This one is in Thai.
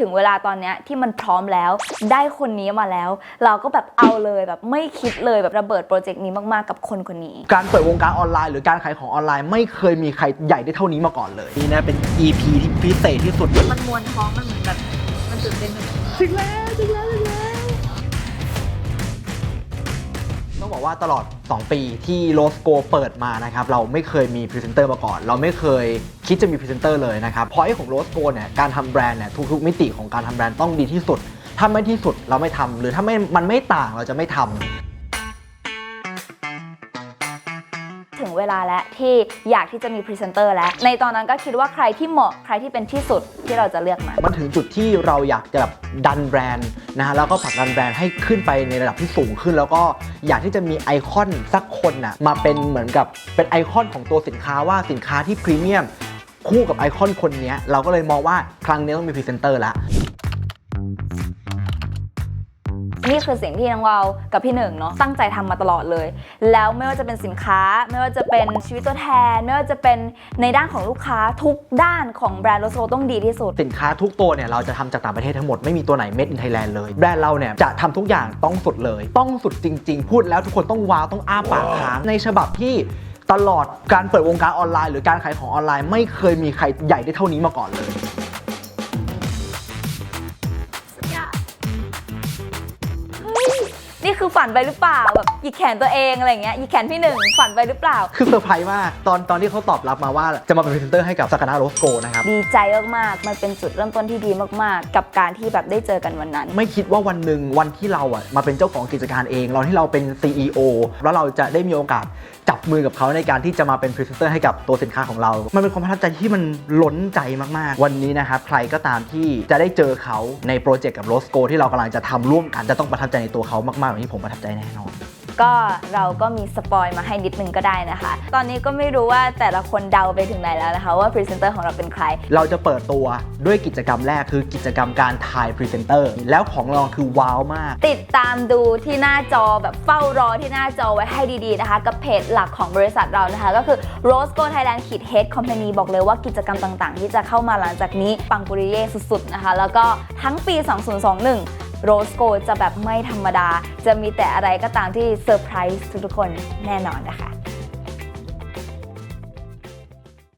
ถึงเวลาตอนเนี้ยที่มันพร้อมแล้ว ได้คนนี้มาแล้ว เราก็แบบเอาเลยแบบไม่คิดเลยแบบระเบิดโปรเจกต์นี้มาก ๆ กับคนคนนี้ การเปิดวงการออนไลน์หรือการขายของออนไลน์ไม่เคยมีใครใหญ่ได้เท่านี้มาก่อนเลยนี่นะเป็น EP ที่พิเศษที่สุด มันมวนท้องมันเหมือนแบบมันตื่นเต้นถึงแล้วถึงแล้วถึงแล้ว ต้องบอกว่าตลอด 2 ปีที่โลสโกเปิดมานะครับเราไม่เคยมีพรีเซนเตอร์มาก่อน เราไม่เคยคิดจะมีพรีเซนเตอร์เลยนะครับพอยของโลสโกเนี่ยการทำแบรนด์เนี่ยทุกๆมิติของการทำแบรนด์ต้องดีที่สุด ถ้าไม่ที่สุดเราไม่ทำหรือถ้าไม่มันไม่ต่างเราจะไม่ทำ งเวลาแล้วที่อยากที่จะมีพรีเซนเตอร์แล้ว ในตอนนั้นก็คิดว่าใครที่เหมาะใครที่เป็นที่สุดที่เราจะเลือกมา มันถึงจุดที่เราอยากจะแบบดันแบรนด์นะฮะแล้วก็ผลักดันแบรนด์ให้ขึ้นไปในระดับที่สูงขึ้น แล้วก็อยากที่จะมีไอคอนสักคนน่ะมาเป็นเหมือนกับเป็นไอคอนของตัวสินค้าว่าสินค้าที่พรีเมียมคู่กับไอคอนคนนี้เราก็เลยมองว่าครั้งนี้ต้องมีพรีเซนเตอร์ละ นี่คือสิ่งที่น้องเรากับพี่หนึ่งเนาะตั้งใจทำมาตลอดเลย แล้วไม่ว่าจะเป็นสินค้า ไม่ว่าจะเป็นชีวิตตัวแทน ไม่ว่าจะเป็นในด้านของลูกค้าทุกด้านของแบรนด์โลโซต้องดีที่สุด สินค้าทุกตัวเนี่ยเราจะทำจากต่างประเทศทั้งหมดไม่มีตัวไหน made in Thailand เลยแบรนด์เราเนี่ยจะทำทุกอย่างต้องสุดเลย ต้องสุดจริง ๆ พูดแล้วทุกคนต้องว้าวต้องอ้าปากค้างในฉบับที่ตลอดการเปิดวงการออนไลน์ หรือการขายของออนไลน์ ไม่เคยมีใครใหญ่ได้เท่านี้มาก่อนเลย คือฝันไปหรือเปล่าแบบหยิกแขนตัวเองอะไรอย่างเงี้ยหยิกแขนพี่หนึ่งฝันไปหรือเปล่า คือเซอร์ไพรส์มาก ตอนตอนที่เขาตอบรับมาว่าจะมาเป็นพรีเซนเตอร์ให้กับสกานาโรสโกนะครับ ดีใจมากๆ มันเป็นจุดเริ่มต้นที่ดีมากๆ กับการที่แบบได้เจอกันวันนั้น ไม่คิดว่าวันหนึ่งวันที่เราอะมาเป็นเจ้าของกิจการเองเราที่เราเป็น CEO แล้วเราจะได้มีโอกาสจับมือกับเขาในการที่จะมาเป็นพรีเซนเตอร์ให้กับตัวสินค้าของเรา มันเป็นความประทับใจที่มันล้นใจมากๆ วันนี้นะครับใครก็ตามที่จะได้เจอเขาในโปรเจกต์กับโรสโกที่เรากำลังจะทำร่วมกันจะต้องประทับใจในตัวเขามากๆแบบนี้ผมประทับใจแน่นอน ก็เราก็มีสปอยมาให้นิดนึงก็ได้นะคะ ตอนนี้ก็ไม่รู้ว่าแต่ละคนเดาไปถึงไหนแล้วนะคะ ว่าพรีเซนเตอร์ของเราเป็นใคร เราจะเปิดตัวด้วยกิจกรรมแรกคือกิจกรรมการถ่ายพรีเซนเตอร์แล้วของเราคือว้าวมาก ติดตามดูที่หน้าจอแบบเฝ้ารอที่หน้าจอไว้ให้ดีๆนะคะ กับเพจหลักของบริษัทเรานะคะ ก็คือ Rose Go Thailand ขีด Head Company บอกเลยว่ากิจกรรมต่างๆ ที่จะเข้ามาหลังจากนี้ปังปุริเย่สุดๆนะคะ แล้วก็ทั้งปี 2021 โรสโกจะแบบไม่ธรรมดา จะมีแต่อะไรก็ตามที่เซอร์ไพรส์ทุกๆคนแน่นอนนะคะ